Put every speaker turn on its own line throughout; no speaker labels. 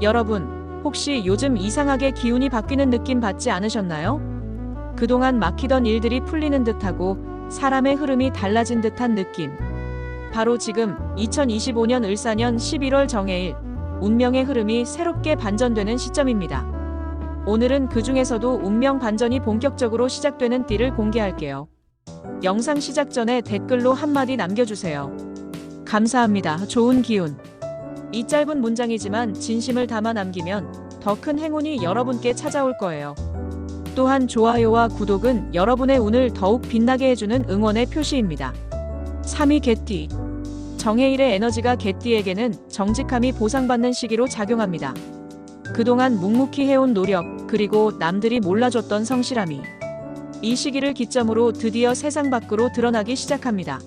여러분, 혹시 요즘 이상하게 기운이 바뀌는 느낌 받지 않으셨나요? 그동안 막히던 일들이 풀리는 듯하고 사람의 흐름이 달라진 듯한 느낌. 바로 지금 2025년 을사년 11월 정해일 운명의 흐름이 새롭게 반전되는 시점입니다. 오늘은 그 중에서도 운명 반전이 본격적으로 시작되는 띠를 공개할게요. 영상 시작 전에 댓글로 한마디 남겨주세요. 감사합니다. 좋은 기운. 이 짧은 문장이지만 진심을 담아 남기면 더 큰 행운이 여러분께 찾아올 거예요. 또한 좋아요와 구독은 여러분의 운을 더욱 빛나게 해주는 응원의 표시입니다. 3위 개띠. 정해일의 에너지가 개띠에게는 정직함이 보상받는 시기로 작용합니다. 그동안 묵묵히 해온 노력, 그리고 남들이 몰라줬던 성실함이 이 시기를 기점으로 드디어 세상 밖으로 드러나기 시작합니다.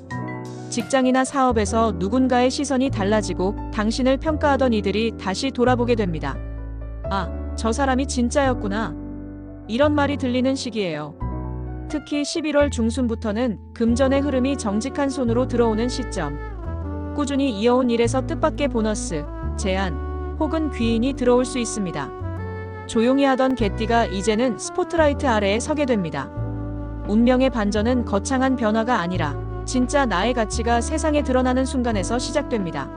직장이나 사업에서 누군가의 시선이 달라지고 당신을 평가하던 이들이 다시 돌아보게 됩니다. 아, 저 사람이 진짜였구나. 이런 말이 들리는 시기예요. 특히 11월 중순부터는 금전의 흐름이 정직한 손으로 들어오는 시점. 꾸준히 이어온 일에서 뜻밖의 보너스, 제안, 혹은 귀인이 들어올 수 있습니다. 조용히 하던 개띠가 이제는 스포트라이트 아래에 서게 됩니다. 운명의 반전은 거창한 변화가 아니라 진짜 나의 가치가 세상에 드러나는 순간에서 시작됩니다.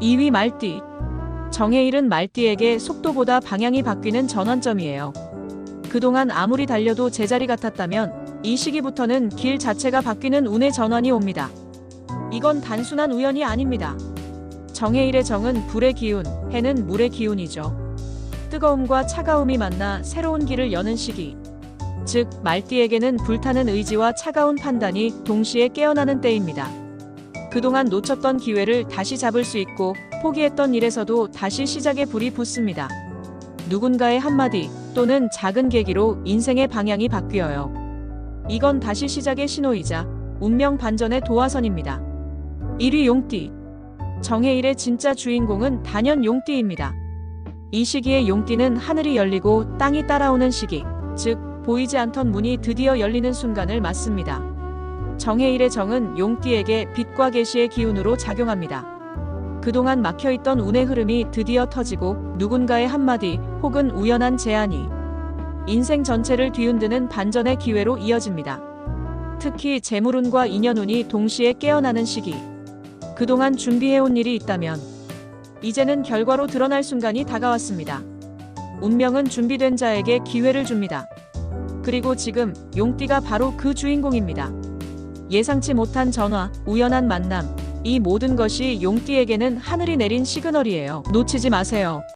2위 말띠. 정해일은 말띠에게 속도보다 방향이 바뀌는 전환점이에요. 그동안 아무리 달려도 제자리 같았다면 이 시기부터는 길 자체가 바뀌는 운의 전환이 옵니다. 이건 단순한 우연이 아닙니다. 정해일의 정은 불의 기운, 해는 물의 기운이죠. 뜨거움과 차가움이 만나 새로운 길을 여는 시기. 즉, 말띠에게는 불타는 의지와 차가운 판단이 동시에 깨어나는 때입니다. 그동안 놓쳤던 기회를 다시 잡을 수 있고 포기했던 일에서도 다시 시작의 불이 붙습니다. 누군가의 한마디 또는 작은 계기로 인생의 방향이 바뀌어요. 이건 다시 시작의 신호이자 운명 반전의 도화선입니다. 1위 용띠. 정해일의 진짜 주인공은 단연 용띠입니다. 이 시기에 용띠는 하늘이 열리고 땅이 따라오는 시기, 즉 보이지 않던 문이 드디어 열리는 순간을 맞습니다. 정해일의 정은 용띠에게 빛과 계시의 기운으로 작용합니다. 그동안 막혀있던 운의 흐름이 드디어 터지고 누군가의 한마디 혹은 우연한 제안이 인생 전체를 뒤흔드는 반전의 기회로 이어집니다. 특히 재물운과 인연운이 동시에 깨어나는 시기. 그동안 준비해온 일이 있다면 이제는 결과로 드러날 순간이 다가왔습니다. 운명은 준비된 자에게 기회를 줍니다. 그리고 지금 용띠가 바로 그 주인공입니다. 예상치 못한 전화, 우연한 만남, 이 모든 것이 용띠에게는 하늘이 내린 시그널이에요. 놓치지 마세요.